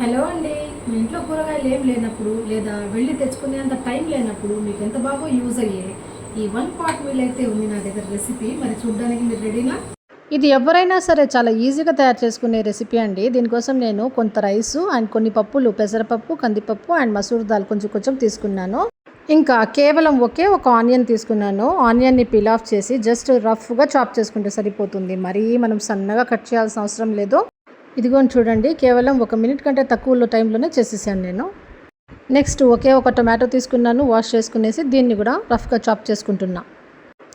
Hello అండి మీ ఇంట్లో కూరగాయలు ఏం లేనప్పుడు లేదా వెళ్ళి తెచ్చుకునేంత టైం లేనప్పుడు మీకు ఎంత బాగా యూజ్ అయ్యే ఈ వన్ పాట్ మీల్ అయితే ఉంది నా దగ్గర రెసిపీ. మరి చూడడానికి మీరు రెడీనా? ఇది ఎవరైనా సరే చాలా ఈజీగా తయారు చేసుకునే రెసిపీ అండి. దీనికోసం నేను కొంత రైసు అండ్ కొన్ని పప్పులు పెసరపప్పు కందిపప్పు అండ్ మసూర్ దాల్ కొంచెం కొంచెం తీసుకున్నాను. ఇంకా కేవలం ఒకే ఒక ఆనియన్ తీసుకున్నాను. ఆనియన్ని పీల్ ఆఫ్ చేసి జస్ట్ రఫ్గా చాప్ చేసుకుంటే సరిపోతుంది. మరీ మనం సన్నగా కట్ చేయాల్సిన అవసరం లేదు. ఇదిగోని చూడండి కేవలం ఒక మినిట్ కంటే తక్కువలో టైంలోనే చేసేసాను నేను. నెక్స్ట్ ఒకే ఒక టొమాటో తీసుకున్నాను వాష్ చేసుకునేసి దీన్ని కూడా రఫ్గా చాప్ చేసుకుంటున్నా.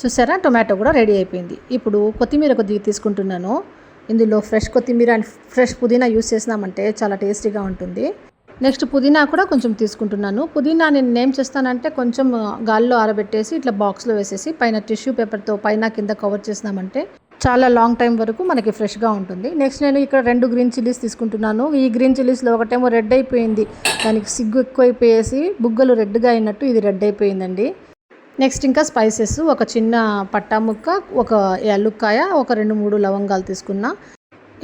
చూసారా టొమాటో కూడా రెడీ అయిపోయింది. ఇప్పుడు కొత్తిమీర కొద్దిగా తీసుకుంటున్నాను. ఇందులో ఫ్రెష్ కొత్తిమీర అండ్ ఫ్రెష్ పుదీనా యూస్ చేసినామంటే చాలా టేస్టీగా ఉంటుంది. నెక్స్ట్ పుదీనా కూడా కొంచెం తీసుకుంటున్నాను. పుదీనా నేను ఏం చేస్తానంటే కొంచెం గాల్లో ఆరబెట్టేసి ఇట్లా బాక్స్లో వేసేసి పైన టిష్యూ పేపర్తో పైన కింద కవర్ చేసినామంటే చాలా లాంగ్ టైం వరకు మనకి ఫ్రెష్గా ఉంటుంది. నెక్స్ట్ నేను ఇక్కడ రెండు గ్రీన్ చిల్లీస్ తీసుకుంటున్నాను. ఈ గ్రీన్ చిల్లీస్లో ఒకటేమో రెడ్ అయిపోయింది. దానికి సిగ్గు ఎక్కువైపోయేసి బుగ్గలు రెడ్గా అయినట్టు ఇది రెడ్ అయిపోయిందండి. నెక్స్ట్ ఇంకా స్పైసెస్ ఒక చిన్న పట్టా ముక్క ఒక యాలుక్కాయ ఒక రెండు మూడు లవంగాలు తీసుకున్నా.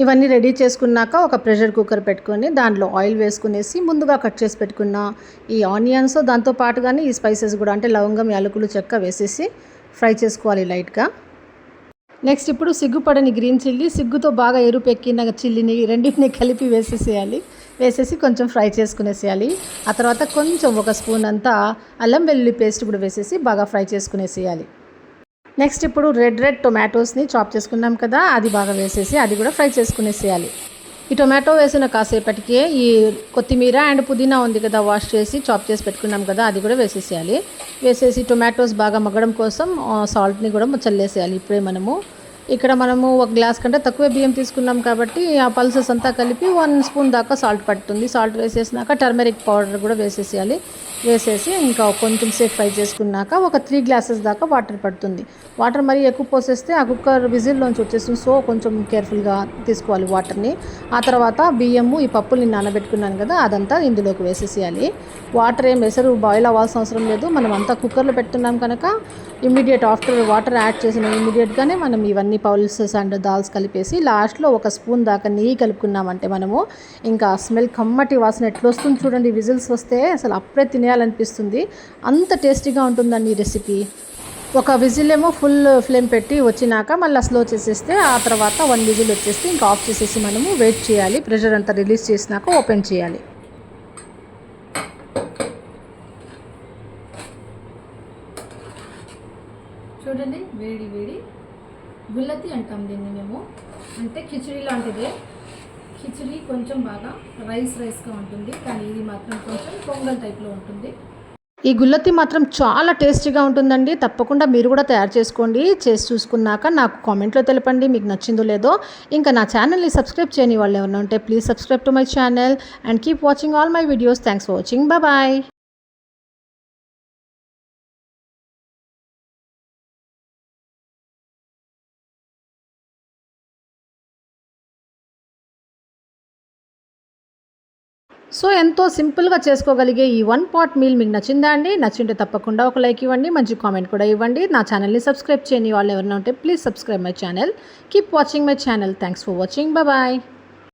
ఇవన్నీ రెడీ చేసుకున్నాక ఒక ప్రెషర్ కుక్కర్ పెట్టుకొని దాంట్లో ఆయిల్ వేసుకునేసి ముందుగా కట్ చేసి పెట్టుకున్న ఈ ఆనియన్స్ దాంతో పాటుగానే ఈ స్పైసెస్ కూడా అంటే లవంగం యాలకులు చెక్క వేసేసి ఫ్రై చేసుకోవాలి లైట్గా నెక్స్ట్ ఇప్పుడు సిగ్గుపడని గ్రీన్ చిల్లీ సిగ్గుతో బాగా ఎరుపు ఎక్కిన చిల్లీని రెండింటిని కలిపి వేసేసేయాలి. వేసేసి కొంచెం ఫ్రై చేసుకునేసేయాలి. ఆ తర్వాత కొంచెం ఒక స్పూన్ అంతా అల్లం వెల్లుల్లి పేస్ట్ కూడా వేసేసి బాగా ఫ్రై చేసుకునేసేయాలి. నెక్స్ట్ ఇప్పుడు రెడ్ రెడ్ టొమాటోస్ని చాప్ చేసుకున్నాం కదా అది బాగా వేసేసి అది కూడా ఫ్రై చేసుకునేసేయాలి. ఈ టొమాటో వేసిన కాసేపటికే ఈ కొత్తిమీర అండ్ పుదీనా ఉంది కదా వాష్ చేసి చాప్ చేసి పెట్టుకున్నాం కదా అది కూడా వేసేసేయాలి. వేసేసి టొమాటోస్ బాగా మగ్గడం కోసం సాల్ట్ని కూడా చల్లేసేయాలి. ఇప్పుడే మనము ఇక్కడ మనము ఒక గ్లాస్ కంటే తక్కువ బియ్యం తీసుకున్నాం కాబట్టి ఆ పల్సెస్ అంతా కలిపి వన్ స్పూన్ దాకా సాల్ట్ పడుతుంది సాల్ట్ వేసేసినాక టర్మరిక్ పౌడర్ కూడా వేసేసేయాలి. వేసేసి ఇంకా కొంచెం సేపు ఫ్రై చేసుకున్నాక ఒక త్రీ గ్లాసెస్ దాకా వాటర్ పడుతుంది. వాటర్ మరీ ఎక్కువ పోసేస్తే ఆ కుక్కర్ విజిల్లోంచి వచ్చేస్తుంది. సో కొంచెం కేర్ఫుల్గా తీసుకోవాలి వాటర్ని. ఆ తర్వాత బియ్యము ఈ పప్పుల్ని నానబెట్టుకున్నాను కదా అదంతా ఇందులోకి వేసేసేయాలి. వాటర్ ఏం వేసరు బాయిల్ అవ్వాల్సిన అవసరం లేదు. మనం అంతా కుక్కర్లో పెట్టున్నాం కనుక ఇమ్మీడియట్ ఆఫ్టర్ వాటర్ యాడ్ చేసిన ఇమ్మీడియట్గానే మనం ఇవన్నీ పౌల్సెస్ అండ్ దాల్స్ కలిపేసి లాస్ట్లో ఒక స్పూన్ దాకా నెయ్యి కలుపుకున్నామంటే మనము. ఇంకా స్మెల్ కమ్మటి వాసన ఎట్లా వస్తుంది చూడండి విజిల్స్ వస్తే అసలు అప్పుడే తినేయాలనిపిస్తుంది. అంత టేస్టీగా ఉంటుందండి ఈ రెసిపీ. ఒక విజిల్ ఏమో ఫుల్ ఫ్లేమ్ పెట్టి వచ్చినాక మళ్ళీ స్లో చేసేస్తే ఆ తర్వాత వన్ విజిల్ వచ్చేస్తే ఇంకా ఆఫ్ చేసేసి మనము వెయిట్ చేయాలి. ప్రెషర్ అంతా రిలీజ్ చేసినాక ఓపెన్ చేయాలి. చూడండి వేడి వేడి. గుల్లతి అంటాం దీన్ని మేము. అంటే కిచిడి లాంటిదే. కిచిడి కొంచెం బాగా రైస్ రైస్గా ఉంటుంది. కానీ ఇది మాత్రం కొంచెం పొంగల్ టైప్లో ఉంటుంది. ఈ గుల్లత్తి మాత్రం చాలా టేస్టీగా ఉంటుందండి. తప్పకుండా మీరు కూడా తయారు చేసుకోండి. చేసి చూసుకున్నాక నాకు కామెంట్లో తెలపండి. మీకు నచ్చిందో లేదో. ఇంకా నా ఛానల్ని సబ్స్క్రైబ్ చేయని వాళ్ళు ఎవరైనా ఉంటే please subscribe to my channel and keep watching all my videos. Thanks for watching. Bye. So ఎంతో సింపుల్గా చేసుకోగలిగే ఈ వన్ పాట్ మీల్ మీకు నచ్చిందా అండి? నచ్చింటే తప్పకుండా ఒక లైక్ ఇవ్వండి మంచి కామెంట్ కూడా ఇవ్వండి. నా ఛానల్ని సబ్స్క్రైబ్ చేయని వాళ్ళు ఎవరైనా ఉంటే please subscribe my channel. Keep watching my channel. Thanks for watching. Bye.